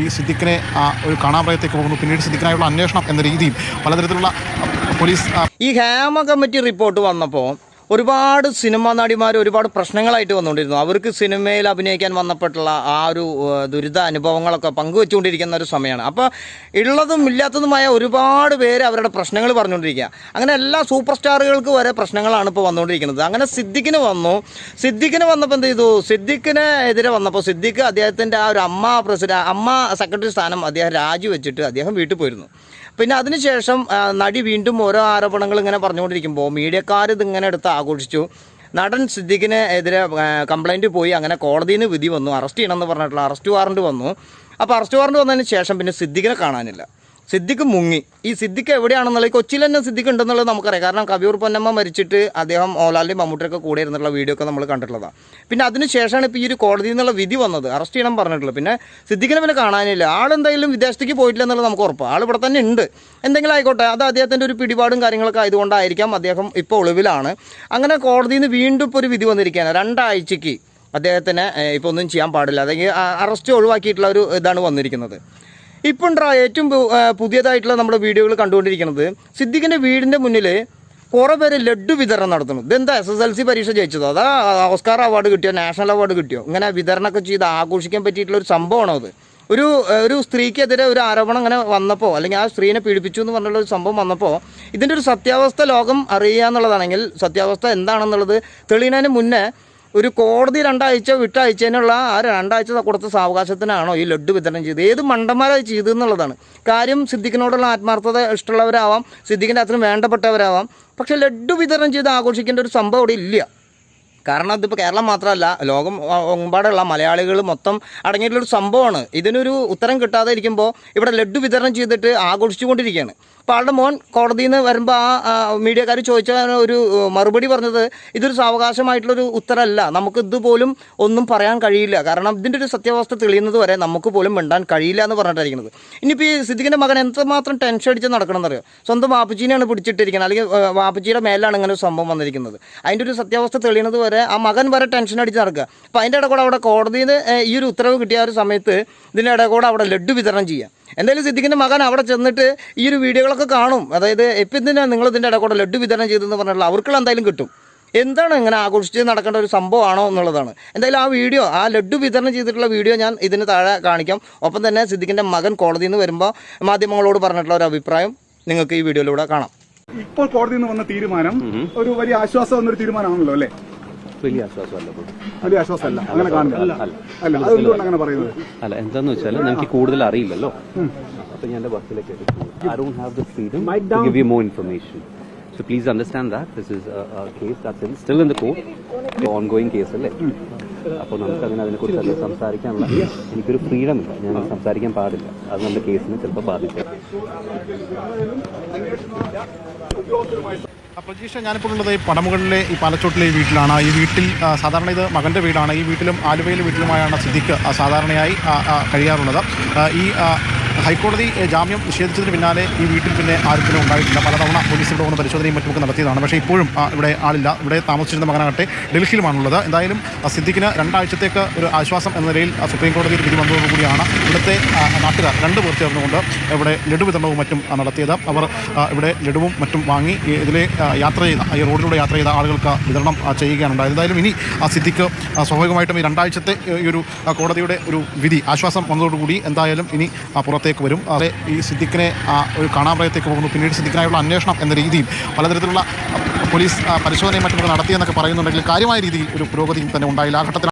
ഈ സിദ്ദിഖിനെ ഒരു കാണാപ്രായത്തേക്ക് പോകുന്നു. പിന്നീട് സിദ്ദിഖിനായുള്ള അന്വേഷണം എന്ന രീതിയിൽ പലതരത്തിലുള്ള പോലീസ് ഈ ഹേമ കമ്മിറ്റി റിപ്പോർട്ട് വന്നപ്പോൾ ഒരുപാട് സിനിമാ നടിമാർ ഒരുപാട് പ്രശ്നങ്ങളായിട്ട് വന്നുകൊണ്ടിരുന്നു. അവർക്ക് സിനിമയിൽ അഭിനയിക്കാൻ വന്നപ്പെട്ടുള്ള ആ ഒരു ദുരിത അനുഭവങ്ങളൊക്കെ പങ്കുവെച്ചുകൊണ്ടിരിക്കുന്ന ഒരു സമയമാണ്. അപ്പോൾ ഉള്ളതും ഇല്ലാത്തതുമായ ഒരുപാട് പേര് അവരുടെ പ്രശ്നങ്ങൾ പറഞ്ഞുകൊണ്ടിരിക്കുക. അങ്ങനെ എല്ലാ സൂപ്പർ സ്റ്റാറുകൾക്ക് വരെ പ്രശ്നങ്ങളാണ് ഇപ്പോൾ വന്നുകൊണ്ടിരിക്കുന്നത്. അങ്ങനെ സിദ്ദിഖിന് വന്നു. സിദ്ദിഖിന് വന്നപ്പോൾ എന്ത് ചെയ്തു? സിദ്ദിഖിന് എതിരെ വന്നപ്പോൾ സിദ്ദിഖ് അദ്ദേഹത്തിന്റെ ആ ഒരു അമ്മ പ്രസിഡന്റ് അമ്മ സെക്രട്ടറി സ്ഥാനം അദ്ദേഹം രാജിവെച്ചിട്ട് അദ്ദേഹം വീട്ടിൽ പോയിരുന്നു. പിന്നെ അതിനുശേഷം നടി വീണ്ടും ഓരോ ആരോപണങ്ങൾ ഇങ്ങനെ പറഞ്ഞുകൊണ്ടിരിക്കുമ്പോൾ മീഡിയക്കാർ ഇതിങ്ങനെ എടുത്ത് ആഘോഷിച്ചു. നടൻ സിദ്ദിഖിന് എതിരെ കംപ്ലൈന്റ് പോയി. അങ്ങനെ കോടതിയിൽ നിന്ന് വിധി വന്നു. അറസ്റ്റ് ചെയ്യണമെന്ന് പറഞ്ഞിട്ടുള്ള അറസ്റ്റ് വാറണ്ട് വന്നു. അപ്പോൾ അറസ്റ്റ് വാറണ്ട് വന്നതിന് ശേഷം പിന്നെ സിദ്ദിഖിനെ കാണാനില്ല. സിദ്ദിഖ് മുങ്ങി. ഈ സിദ്ദിഖ് എവിടെയാണെന്നുള്ളത് കൊച്ചിയിൽ തന്നെ സിദ്ദിഖ് ഉണ്ടെന്നുള്ളത് നമുക്കറിയാം. കാരണം കവിയൂർ പൊന്നമ്മ മരിച്ചിട്ട് അദ്ദേഹം മോഹൻലാലിന്റെയും മമ്മൂട്ടിയൊക്കെ കൂടെ ഇരുന്നുള്ള വീഡിയോ ഒക്കെ നമ്മൾ കണ്ടിട്ടുള്ളതാണ് പിന്നെ അതിന് ശേഷമാണ് ഇപ്പോൾ ഈ ഒരു കോടതിയിൽ നിന്നുള്ള വിധി വന്നത്. അറസ്റ്റ് ചെയ്യണം പറഞ്ഞിട്ടുള്ളൂ പിന്നെ സിദ്ദിഖിനെ പിന്നെ കാണാനില്ല. ആളെന്തായാലും വിദേശത്തേക്ക് പോയിട്ടില്ല എന്നുള്ളത് നമുക്ക് ഉറപ്പാണ് ആൾ ഇവിടെ തന്നെ ഉണ്ട്. എന്തെങ്കിലും ആയിക്കോട്ടെ അത് അദ്ദേഹത്തിന്റെ ഒരു പിടിപാടും കാര്യങ്ങളൊക്കെ ആയതുകൊണ്ടായിരിക്കാം അദ്ദേഹം ഇപ്പോൾ ഒളിവിലാണ്. അങ്ങനെ കോടതിയിൽ നിന്ന് വീണ്ടും ഇപ്പോൾ ഒരു വിധി വന്നിരിക്കുകയാണ്. രണ്ടാഴ്ചയ്ക്ക് അദ്ദേഹത്തിന് ഇപ്പോൾ ഒന്നും ചെയ്യാൻ പാടില്ല. അല്ലെങ്കിൽ അറസ്റ്റ് ഒഴിവാക്കിയിട്ടുള്ള ഒരു ഇതാണ് വന്നിരിക്കുന്നത്. ഇപ്പം ഉണ്ടാ ഏറ്റവും പുതിയതായിട്ടുള്ള നമ്മുടെ വീഡിയോകൾ കണ്ടുകൊണ്ടിരിക്കുന്നത് സിദ്ദിഖിന്റെ വീടിന്റെ മുന്നിൽ കുറേ പേര് ലഡ്ഡു വിതരണം നടത്തുന്നു. ഇതെന്താ? എസ് എസ് എൽ സി പരീക്ഷ ജയിച്ചതോ? അതാ ഓസ്കാർ അവാർഡ് കിട്ടിയോ? നാഷണൽ അവാർഡ് കിട്ടിയോ? ഇങ്ങനെ വിതരണമൊക്കെ ചെയ്ത് ആഘോഷിക്കാൻ പറ്റിയിട്ടുള്ള ഒരു സംഭവമാണോ അത്? ഒരു ഒരു സ്ത്രീക്കെതിരെ ഒരു ആരോപണം അങ്ങനെ വന്നപ്പോൾ അല്ലെങ്കിൽ ആ സ്ത്രീനെ പീഡിപ്പിച്ചു എന്ന് പറഞ്ഞുള്ള ഒരു സംഭവം വന്നപ്പോൾ ഇതിന്റെ ഒരു സത്യാവസ്ഥ ലോകം അറിയുക എന്നുള്ളതാണെങ്കിൽ സത്യാവസ്ഥ എന്താണെന്നുള്ളത് തെളിയുന്നതിന് മുന്നേ ഒരു കോടതി രണ്ടാഴ്ച വിട്ടയച്ചതിനുള്ള ആ രണ്ടാഴ്ച കൊടുത്ത സാവകാശത്തിനാണോ ഈ ലഡ്ഡു വിതരണം ചെയ്തത്? ഏത് മണ്ടന്മാരായി ചെയ്തു എന്നുള്ളതാണ്. കാര്യം സിദ്ദിഖിനോടുള്ള ആത്മാർത്ഥത ഇഷ്ടമുള്ളവരാവാം സിദ്ദിഖിന്റെ അത്രയും വേണ്ടപ്പെട്ടവരാവാം. പക്ഷെ ലഡ്ഡു വിതരണം ചെയ്ത് ആഘോഷിക്കേണ്ട ഒരു സംഭവം അവിടെ ഇല്ല. കാരണം അതിപ്പോൾ കേരളം മാത്രമല്ല ലോകം ഒമ്പാടുള്ള മലയാളികൾ മൊത്തം അടങ്ങിയിട്ടുള്ളൊരു സംഭവമാണ്. ഇതിനൊരു ഉത്തരം കിട്ടാതെ ഇരിക്കുമ്പോൾ ഇവിടെ ലഡ്ഡു വിതരണം ചെയ്തിട്ട് ആഘോഷിച്ചുകൊണ്ടിരിക്കുകയാണ്. അപ്പോൾ ആളുടെ മോൻ കോടതിയിൽ നിന്ന് വരുമ്പോൾ ആ മീഡിയക്കാർ ചോദിച്ച ഒരു മറുപടി പറഞ്ഞത് ഇതൊരു സാവകാശമായിട്ടുള്ളൊരു ഉത്തരമല്ല നമുക്ക് ഇതുപോലും ഒന്നും പറയാൻ കഴിയില്ല. കാരണം ഇതിന്റെ ഒരു സത്യാവസ്ഥ തെളിയുന്നത് വരെ നമുക്ക് പോലും മിണ്ടാൻ കഴിയില്ല എന്ന് പറഞ്ഞിട്ടായിരിക്കുന്നത്. ഇനിയിപ്പോൾ ഈ സിദ്ദിഖിന്റെ മകൻ എന്തുമാത്രം ടെൻഷൻ അടിച്ച് നടക്കണമെന്നറിയോ? സ്വന്തം വാപ്പച്ചീനെയാണ് പിടിച്ചിട്ടിരിക്കുന്നത് അല്ലെങ്കിൽ വാപ്പച്ചിയുടെ മേലാണ് ഇങ്ങനെ ഒരു സംഭവം വന്നിരിക്കുന്നത്. അതിന്റെ ഒരു സത്യാവസ്ഥ തെളിയുന്നത് വരെ ആ മകൻ വരെ ടെൻഷൻ അടിച്ച് നടക്കുക. അപ്പോൾ അതിന്റെ ഇടക്കൂടെ അവിടെ കോടതിയിൽ നിന്ന് ഈ ഒരു ഉത്തരവ് കിട്ടിയ ഒരു സമയത്ത് ഇതിന്റെ ഇടയിൽ കൂടെ അവിടെ ലഡ്ഡു വിതരണം ചെയ്യാം. എന്തായാലും സിദ്ദിഖിന്റെ മകൻ അവിടെ ചെന്നിട്ട് ഈ ഒരു വീഡിയോകളൊക്കെ കാണും. അതായത് എപ്പം എന്തിനാണ് നിങ്ങൾ ഇതിന്റെ ഇടക്കൂടെ കൂടെ ലഡ്ഡു വിതരണം ചെയ്തെന്ന് പറഞ്ഞിട്ടുള്ള അവർക്കുള്ള എന്തായാലും കിട്ടും. എന്താണ് ഇങ്ങനെ ആഘോഷിച്ച് നടക്കേണ്ട ഒരു സംഭവമാണോ എന്നുള്ളതാണ്. എന്തായാലും ആ വീഡിയോ ആ ലഡ്ഡു വിതരണം ചെയ്തിട്ടുള്ള വീഡിയോ ഞാൻ ഇതിന് താഴെ കാണിക്കാം. ഒപ്പം തന്നെ സിദ്ദിഖിന്റെ മകൻ കോടതിയിൽ നിന്ന് വരുമ്പോൾ മാധ്യമങ്ങളോട് പറഞ്ഞിട്ടുള്ള ഒരു അഭിപ്രായം നിങ്ങൾക്ക് ഈ വീഡിയോയിലൂടെ കാണാം. ഇപ്പോൾ കോടതിയിൽ നിന്ന് വന്ന തീരുമാനം ഒരു വലിയ ആശ്വാസം എന്നൊരു തീരുമാനമാണല്ലോ അല്ലേ? വലിയ ആശ്വാസമല്ല. വലിയ ആശ്വാസമല്ല. അങ്ങനെ കാണില്ല അല്ല അതെന്തുകൊണ്ട് അങ്ങനെ പറയുന്നത്. അല്ല എന്താന്ന് വെച്ചാൽ എനിക്ക് കൂടുതൽ അറിയില്ലല്ലോ. അപ്പൊ ഞാൻ എന്റെ വർക്കിലേക്ക് I don't have the freedom to give you more information so please understand that this is case that's still in the court on case അല്ലേ? അപ്പോൾ നമുക്ക് അങ്ങനെ അതിനെക്കുറിച്ച് അധികം സംസാരിക്കാനുള്ള എനിക്കൊരു ഫ്രീഡം ഇല്ല. ഞാൻ സംസാരിക്കാൻ പാടില്ല. അത് നമ്മുടെ കേസിനെ ചിലപ്പോൾ ബാധിച്ചേക്കും. പ്രജീഷ ഞാനിപ്പോൾ ഉള്ളത് ഈ പടമുകളിലെ ഈ പാലച്ചോട്ടിലെ ഈ വീട്ടിലാണ്. ഈ വീട്ടിൽ സാധാരണ ഇത് മകന്റെ വീടാണ്. ഈ വീട്ടിലും ആലുവയിലെ വീട്ടിലുമായാണ് ആ, സാധാരണയായി കഴിയാറുള്ളത്. ഈ ഹൈക്കോടതി ജാമ്യം നിഷേധിച്ചതിന് പിന്നാലെ ഈ വീട്ടിൽ പിന്നെ ആർക്കും ഉണ്ടായിട്ടില്ല പലതവണ പോലീസ് ഇവിടെ വന്ന് പരിശോധനയും മറ്റുമൊക്കെ നടത്തിയതാണ്. പക്ഷേ ഇപ്പോഴും ഇവിടെ ആളില്ല. ഇവിടെ താമസിച്ചിരുന്ന മകനാകട്ടെ ഡൽഹിയിലുമാണുള്ളത്. എന്തായാലും സിദ്ദിഖിന് രണ്ടാഴ്ചത്തേക്ക് ഒരു ആശ്വാസം എന്ന നിലയിൽ സുപ്രീം കോടതിയിൽ വിധി വന്നതോടുകൂടിയാണ് ഇവിടുത്തെ നാട്ടുകാർ രണ്ട് പേർ ചേർന്നുകൊണ്ട് ഇവിടെ ലഡു വിതരണവും മറ്റും നടത്തിയത്. അവർ ഇവിടെ ലഡുവും മറ്റും വാങ്ങി ഇതിലെ യാത്ര ചെയ്ത ഈ റോഡിലൂടെ യാത്ര ചെയ്ത ആളുകൾക്ക് വിതരണം ആ, ചെയ്യുകയാണ് ഉണ്ടായത് എന്തായാലും ഇനി ആ സിദ്ധിക്ക് സ്വാഭാവികമായിട്ടും ഈ രണ്ടാഴ്ചത്തെ ഈ ഒരു കോടതിയുടെ ഒരു വിധി ആശ്വാസം വന്നതോടുകൂടി എന്തായാലും ഇനി ആ, പുറത്തേക്ക് വരും. അതെ ഈ സിദ്ദിഖിനെ ഒരു കാണാപ്രായത്തേക്ക് പോകുന്നു. പിന്നീട് സിദ്ദിഖിനായുള്ള അന്വേഷണം എന്ന രീതിയിൽ പലതരത്തിലുള്ള പോലീസ് പരിശോധനയും മറ്റും നടത്തിയെന്നൊക്കെ പറയുന്നുണ്ടെങ്കിൽ കാര്യമായ രീതിയിൽ ഒരു പുരോഗതി തന്നെ ഉണ്ടായില്ല. ആ ഘട്ടത്തിൽ